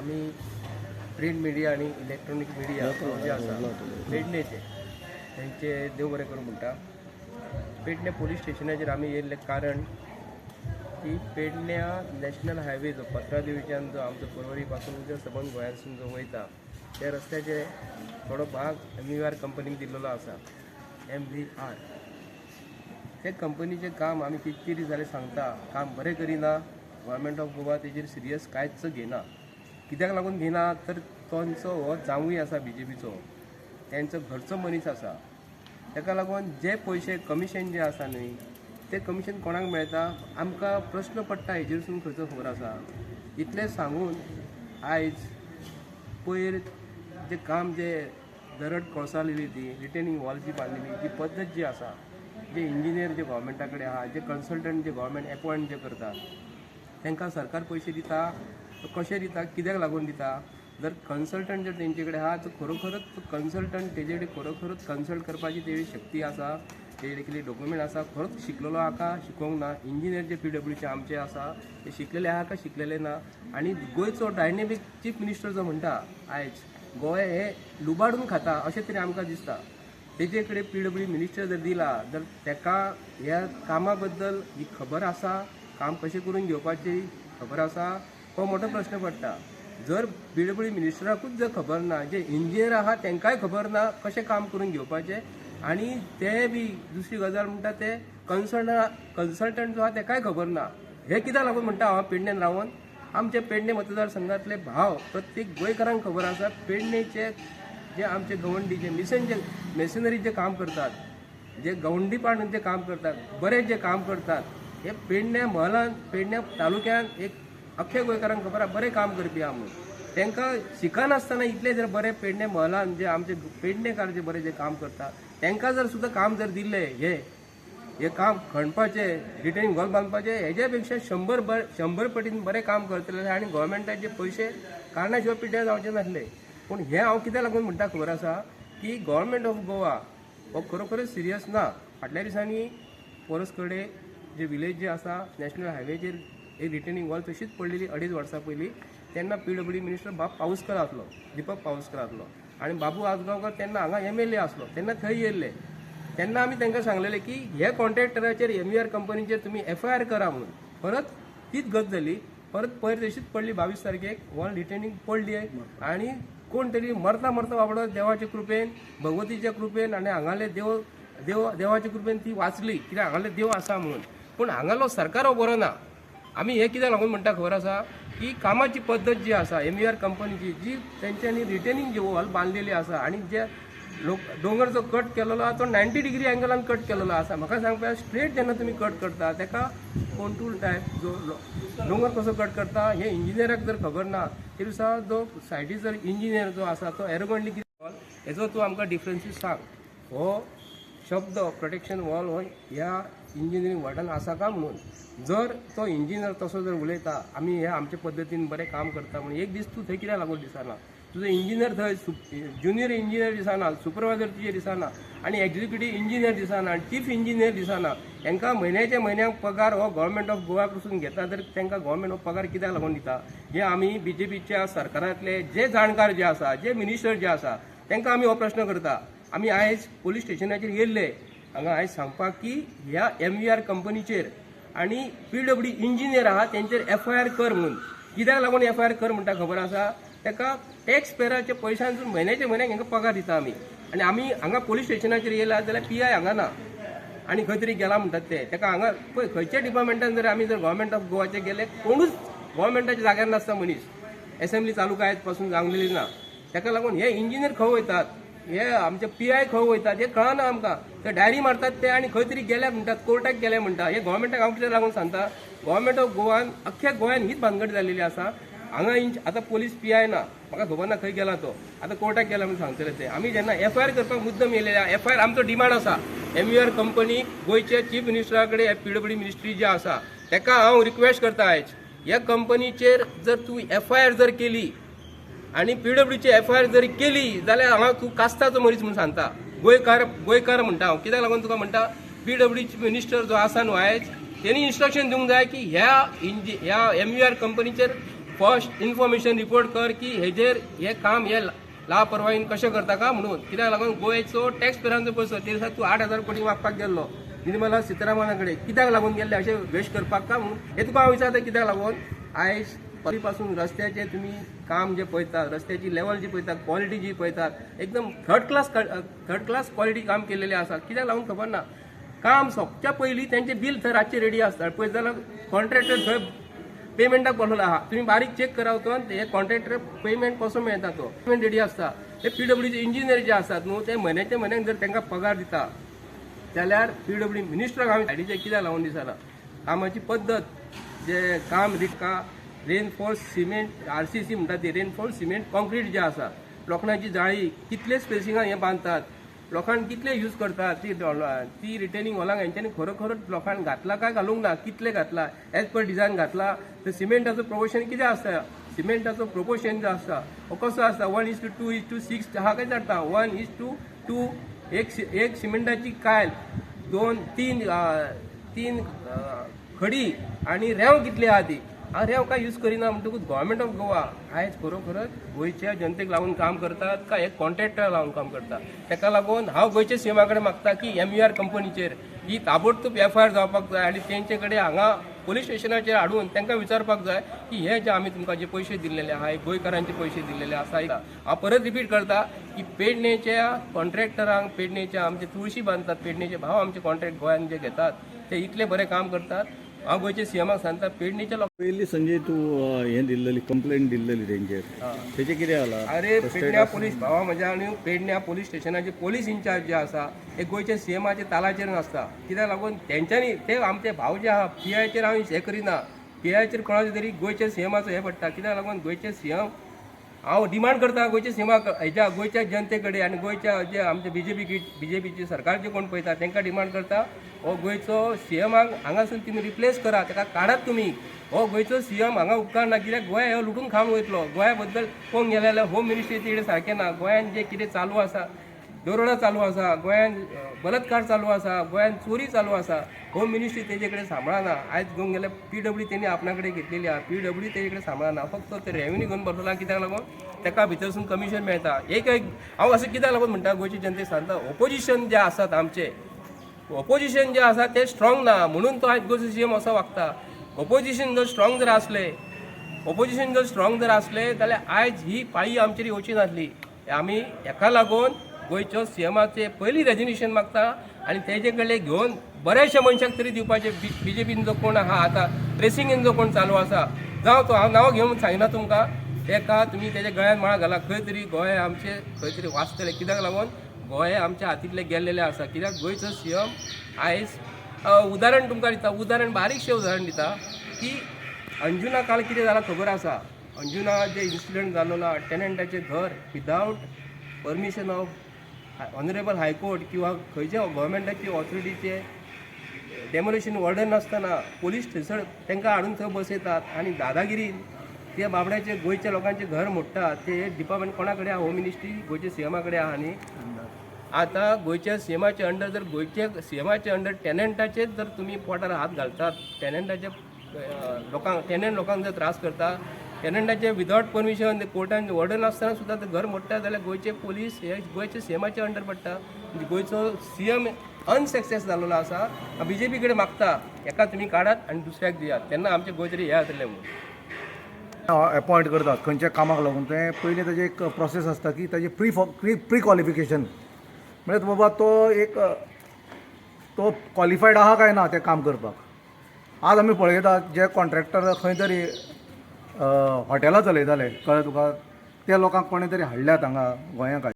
आमी print media आनी electronic media जे आसा पेडणेचे तेंचे देव बरें करूं म्हणटा पेडणे पोलीस स्टेशनाचेर आमी येयल्ले कारण की पेडण्या नॅशनल हायवे जो पत्रा देवीच्यान जो आमचो परवरी पासून उजर सबंद गोंयांसून जो वयता त्या रस्त्याचे थोडो भाग एम यू आर कंपनीक दिल्लो आसा एम व्ही आर ते कंपनीचें काम आमी कितके दीस जाले सांगता काम बरें करिना गोवोरमेंट ऑफ गोवा तेजेर सिरियस कांयच घेना. कित्याक लागून घेना तर तांचो हो जावूय आसा बी जे पीचो तेंचो घरचो मनीस आसा ताका लागून जे पयशे कमिशन जे आसा न्ही ते कमिशन कोणाक मेळटा आमकां प्रश्न पडटा हेजेरसून खंयचो खबर आसा इतलें सांगून आयज पयर जे काम जे दरड कोळसालेली ती रिटेनिंग वॉल जी बांदलेली ती पद्दत जी आसा जे इंजिनियर जे गोवोरमेंटा कडेन आहा जे कन्सल्टंट जे गोवोरमेंट एपॉयंट जे करता तांकां सरकार पयशे दिता कशें दिता? कित्याक लागून दिता? जर कन्सल्टंट जर तेंचे कडेन आहा तर खरोखरच कन्सल्टंट तेजे कडेन खरोखरच कन्सल्ट करपाची तेजी शक्ती आसा तेजे कितें डॉक्युमेंट आसा खरोच शिकलेलो आहा का? ना. इंजिनियर जे पी डब्ल्यूचे आमचे आसा ते शिकलेले आहा का? शिकलेले ना. आनी गोंयचो डायनेमीक चीफ मिनिस्टर जो म्हणटा आयज गोंय हे लुबाडून खाता अशें तरी आमकां दिसता. तेजे कडेन पी डब्ल्यू मिनिस्टर जर दिला जर तेका ह्या कामा बद्दल ही खबर आसा काम कशें करून घेवपाची खबर आसा हो मोठो प्रश्न पडटा जर पी मिनिस्टराकूच जर खबर ना जे इंजिनियर आहा तांकांय खबर ना कशें काम करून घेवपाचें आनी ते बी दुसरी गजाल म्हणटा ते कन्सल्ट कन्सल्टंट जो आहा तेकाय खबर ना. हे कित्याक लागून म्हणटा हांव पेडणेन रावून आमचे पेडणे मतदारसंघातले भाव प्रत्येक गोंयकारांक खबर आसा पेडणेचे जे आमचे गवंडी जे मिशन जे मेशनरी जे काम करतात जे गवंडी गवंडीपण जे काम करतात बरे जे काम करतात हे पेडण्या महलान पेडण्या तालुक्यात एक अख्ख्या गोंयकारांक खबर आहा बरें काम करपी आहा म्हणून तांकां शिकनासतना इतले जर बरें पेडणे महलांत जे आमचे पेडणेकार जे बरें जे काम करता तांकां जर सुद्दां काम जर दिल्लें हें हे काम खणपाचे रिटेनिंग घर बांदपाचे हेज्या पेक्षा शंबर बर शंबर पटीन बरें काम करतले आनी गोवोरमेंटाचे पयशे कारणा शिवाय पिड्ड्यार जावचे नासले. पूण हें हांव कित्याक लागून म्हणटा खबर आसा की गोवोरमेंट ऑफ गोवा हो खरोखरच सिरियस ना. फाटल्या दिसांनी परस कडेन जे विलेज जे आसा नॅशनल हायवेचेर एक रिटर्निंग वॉल तशीच पडलेली अडीच वर्सां पयलीं तेन्ना पी डब्ल्यू मिनिस्टर बाब पाऊसकर आसलो दिपक पाऊसकर आसलो आनी बाबू आजगांवकर तेन्ना हांगा एम एल ए आसलो तेन्ना थंय येयल्ले तेन्ना आमी तांकां सांगलेले की हे कॉन्ट्रॅक्टराचेर एम आर कंपनीचेर तुमी एफ आय आर करा म्हणून. परत तीच गत जाली परत पयर तशीच पडली. बावीस तारखेक वॉल रिटर्निंग पडली आनी कोण तरी मरता मरता बाबडो देवाचे कृपेन भगवतीच्या कृपेन आनी हांगाले देव देव देवाच्या कृपेन ती वाचली. कित्याक हांगाले देव आसा म्हणून. पूण हांगालो सरकार हो बरो ना आमी हे कित्याक लागून म्हणटा खबर आसा की कामाची पद्दत जी आसा एम आर कंपनीची जी तेंच्यांनी रिटेनिंग जे वॉल बांदलेली आसा आनी जे लोक डोंगर जो कट केलेलो आसा तो नायन्टी डिग्री एंगलान कट केलेलो आसा म्हाका सांगपा स्ट्रेट जेन्ना तुमी कट करता तेका कोंटूल टायप जो डोंगर कसो कट करता हे इंजिनियराक जर खबर ना ते दिसा जो सायडीक जर इंजिनियर जो आसा तो एरोगंडली कितें हेजो तूं आमकां डिफरन्सीस सांग. हो शब्द प्रोटेक्शन वॉल हो ह्या इंजिनियरींग वर्डान आसा का म्हणून? जर तो इंजिनियर तसो जर उलयता आमी हे आमचे पद्दतीन बरें काम करता म्हणून एक दीस तूं थंय कित्याक लागून दिसना? तुजो इंजिनियर थंय ज्युनियर इंजिनियर दिसना सुपरवायझर तुजेर दिसना आनी एक्झिक्युटीव इंजिनियर दिसना आनी चीफ इंजिनियर दिसना. तांकां म्हयन्याच्या म्हयन्याक पगार हो गव्हर्मेंट ऑफ गोवा पसून घेता तर तांकां गोवोरमेंट हो पगार कित्याक लागून दिता? हे आमी बी जे पीच्या सरकारांतले जे जाणकार जे आसा जे मिनिस्टर जे आसा तांकां आमी हो प्रश्न करता. आमी आयज पोलीस स्टेशनाचेर गेल्ले. हांगा आयज सांगपाक की ह्या एम व्ही आर कंपनीचेर आनी पी डब्ल्यू इंजिनियर आहा तेंचेर एफ आय आर कर म्हणून. कित्याक लागून एफ आय आर कर म्हणटा खबर आसा ताका टॅक्स पेराच्या पयशांसून म्हयन्याचे म्हयन्याक हांकां पगार दिता आमी आनी आमी हांगा पोलीस स्टेशनाचेर येयला जाल्यार पी आय हांगा ना. आनी खंय तरी गेला म्हणटात ते. ताका हांगा पळय खंयच्या डिपार्टमेंटान जर आमी जर गोवोरमेंट ऑफ गोवाचे गेले कोणूच गोवोरमेंटाच्या जाग्यार नासता मनीस. एसेंब्ली चालू आयजपासून जावलेली ना. ताका लागून हे इंजिनियर खंय वयतात हे आमचे पी आय खंय वयतात हे कळना आमकां. ते डायरी मारतात ते आनी खंय तरी गेले म्हणटात कोर्टाक गेले म्हणटा हे गोवोरमेंटाक हांव कितें लागून सांगता गोवोरमेंट ऑफ गोवान अख्ख्या गोंयान हीच भानगड जाल्लेली आसा. हांगा इंच आतां पोलीस पी आय ना म्हाका खबर ना खंय गेला तो. आतां कोर्टाक गेला म्हणून सांगतले ते. आमी जेन्ना एफ आय आर करपाक मुद्दम येयलेले एफ आय आर आमचो डिमांड आसा. एम यू आर कंपनी गोंयचे चीफ मिनिस्टरा कडेन पी डब्ल्यू मिनिस्ट्री जी आसा ताका हांव रिक्वेस्ट करता आयज ह्या कंपनीचेर जर तूं एफ आय आर जर केली आनी पी डब्ल्यूची एफ आय आर जरी केली जाल्यार हांगा तूं कास्ताचो मनीस म्हणून सांगता. गोंयकार गोंयकार म्हणटा हांव हो. कित्याक लागून तुका म्हणटा पी डब्ल्यूची मिनिस्टर जो आसा न्हू आयज तेणी इन्स्ट्रक्शन दिवंक जाय की ह्या इंजि ह्या एम यू आर कंपनीचेर फर्स्ट इन्फॉर्मेशन रिपोर्ट कर की हेजेर हे काम हे लापरवाहीन कशें करता का म्हणून. कित्याक लागून गोंयचो टॅक्स पेरांचो पयसो ते दिसा तूं आठ हजार कोटी मागपाक गेल्लो. निर्मला सितारामना कडेन कित्याक लागून गेल्ले? अशें वेस्ट करपाक का म्हणून? हे तुका हांव विचारता कित्याक लागून? आयज पासून रस्त्याचे तुम्ही काम जे पळयतात रस्त्याची लेवल जी पळयतात क्वालिटी जी पळयतात एकदम third class third class quality काम केलेले आसा कित्याक लागून खबर ना? काम सोंपच्या पयलीं तेंचें बिल थंय रातचे रेडी आसता पळय जाल्यार कॉन्ट्रॅक्टर थंय पेमेंटाक बसलो आहा तुम्ही बारीक चेक करा तो हे कॉन्ट्रॅक्टर पेमेंट कसो मेळटा तो. पेमेंट रेडी आसता ते पीडब्ल्यूचे इंजिनियर जे आसात न्हू ते म्हयन्याच्या म्हयन्याक जर तांकां पगार दिता जाल्यार पीडब्ल्यू मिनिस्टराक हांवें सायडीचे कित्याक लावून दिसला कामाची पद्दत जे काम रिका reinforce cement R C C म्हणटा ती. रेनफोर्स सिमेंट कॉन्क्रीट जे आसा लोखणाची जाळी कितले स्पेसिंगान हे बांदतात लोकांक कितले यूज करतात? ती ती रिटेनिंग हॉलांक हेंच्यांनी खरोखरच लोकांक घातला काय घालूंक ना? कितले घातला? एज पर डिझायन घातला तर सिमेंटाचो प्रोपोर्शन कितें आसता सिमेंटाचो प्रोपोर्शन जो आसता हो कसो आसता one is two two is two six हा काय जाता वन इज टू टू एक एक सिमेंटाची कायल दोन तीन तीन खडी आणि रेंव कितली आहा ती हांव रेंव काय यूज करिना म्हणटकूच गोव्हर्मेंट ऑफ गोवा आयज खरोखरच. गोंयच्या जनतेक लागून काम करतात काय एक कॉन्ट्रॅक्टर लावून काम करतात. ताका लागून हांव गोंयच्या सिमा कडेन मागता की एम यू आर कंपनीचेर ही ताबडतोब एफ आय आर जावपाक जाय आनी तेंचे कडेन हांगा पोलीस स्टेशनाचेर हाडून तांकां विचारपाक जाय की हे जे आमी तुमकां जे पयशे दिल्लेले आहा गोंयकारांचे पयशे दिल्लेले आसा हांव परत रिपीट करता की पेडणेच्या कॉन्ट्रॅक्टरांक पेडणेच्या आमचे तुळशी बांदतात पेडणेचे भाव आमचे कॉन्ट्रॅक्ट गोंयान जे घेतात ते इतले बरें काम करतात. हांव सीएमाक सांगता पेडणेच्या लोक पयलीं संजय तूं हें दिल्लेली कंप्लेंट दिल्लेली तेंचेर तेचें कितें जालां अरे पेडण्या पोलीस भावा म्हज्या आनी पेडण्या पोलीस स्टेशनाचे पोलीस इंचार्ज जे आसा हे गोंयच्या सीएमाचे तालाचेर नासता कित्याक लागून तेंच्यांनी ते आमचे भाव जे आहा पी आयचेर हांव हें करिना पी आयचेर कोणाचे तरी गोंयच्या सीएमाचो हे पडटा कित्याक लागून गोंयचे सीएम हांव डिमांड करता गोंयच्या सिमा हेच्या गोंयच्या जनते कडेन आनी गोंयच्या जे आमचे बी जे पी सरकार जे कोण पळयता तांकां डिमांड करता. हो गोंयचो सी एमाक हांगासून तुमी रिप्लेस करा ताका काडात तुमी हो गोंयचो सीएम हांगा उपकार ना कित्याक गोंय हो लुटून खावन वयतलो. गोंया बद्दल पळोवंक गेले जाल्यार होम मिनिस्ट्रीचे कडेन सारकें ना. गोंयान जें कितें चालू आसा दरोडा चालू आसा गोंयान बलात्कार चालू आसा गोंयांत चोरी चालू आसा होम मिनिस्ट्री तेजे कडेन सांबाळना आयज घेवंक गेल्यार पी डब्ल्यू तेणी आपणा कडेन घेतलेली आहा. पी डब्ल्यू तेजे कडेन सांबाळना फक्त ते रेव्हेन्यू घेवन बसला कित्याक लागून ताका भितरसून कमिशन मेळटा एक एक हांव असं कित्याक लागून म्हणटा गोंयच्या जनतेक सांगता. ऑपोजिशन जे आसात आमचे ऑपोजिशन जे आसा ते स्ट्रॉंग ना. म्हणून तो आयज गोंयचो सीएम असो वागता. ऑपोजिशन जर स्ट्रॉंग जर आसले ऑपोजिशन जर स्ट्रॉंग जर आसले जाल्यार आयज ही पाळी आमचेर येवची नासली. आमी हेका लागून गोंयच्या सीएमाचे पयलीं रेजिग्नेशन मागता आनी तेजे कडेन घेवन बऱ्याचशा मनशाक तरी दिवपाचे बी जे पीन जो कोण आहा आतां ट्रेसिंगेन जो कोण चालू आसा जावं तो हांव नांव घेवन सांगना तुमकां तेका तुमी तेज्या गळ्यात माळ घाला खंय तरी गोंय आमचे खंय तरी वाचतले कित्याक लागून गोंय आमच्या हातींतले गेल्लेले आसा कित्याक गोंयचो सीएम आयज उदाहरण तुमकां दिता उदाहरण बारीकशें उदाहरण दिता की अंजुना काल कितें जालां खबर आसा? अंजुना जे इन्सिडंट जालो ना टेनंटाचें घर without permission of honourable high court किंवा खंयच्या गोव्हर्मेंटाची ऑथॉरिटीचे डेमोलेशन ऑर्डर नासतना पोलीस थंयसर तांकां हाडून थंय बसयतात आनी दादागिरीन ते बाबड्याचे गोंयच्या लोकांचे घर मोडटात ते डिपार्टमेंट कोणा कडेन आहा? होम मिनिस्ट्री गोंयच्या सीएमा कडेन आहा. न्ही आतां गोंयच्या सीएमाचे अंडर जर गोंयचे सीएमाचे अंडर टॅलेंटाचेच जर तुमी पोटार हात घालतात टॅलेंटाचे लोकांक टॅलेंट लोकांक जर त्रास करता टेनंटाचे विदावट परमिशन कोर्टान ऑर्डर नासतना सुद्दां ते घर मोडटा जाल्यार गोंयचे पोलीस हे गोंयचे सीएमाचे अंडर पडटा. म्हणजे गोंयचो सीएम अनसक्सेस जाल्लो आसा. बी जे पी कडेन मागता. एका तुमी काडात आनी दुसऱ्याक दियात. तेन्ना आमचे गोंय तरी हे जातलें म्हणून. अपॉयंट करतात. खंयच्या कामाक लागून. ते पयलीं ताजें एक प्रोसेस आसता की ताजें प्री प्री प्री क्वॉलिफिकेशन म्हणजे बाबा तो एक तो क्वॉलिफायड आहा काय ना तें काम करपाक? आज आमी पळयतात जे कॉन्ट्रॅक्टर खंय तरी हॉटेलां चलयताले कळ्ळें तुका? त्या लोकांक कोणें तरी हाडल्यात हांगा गोंयांक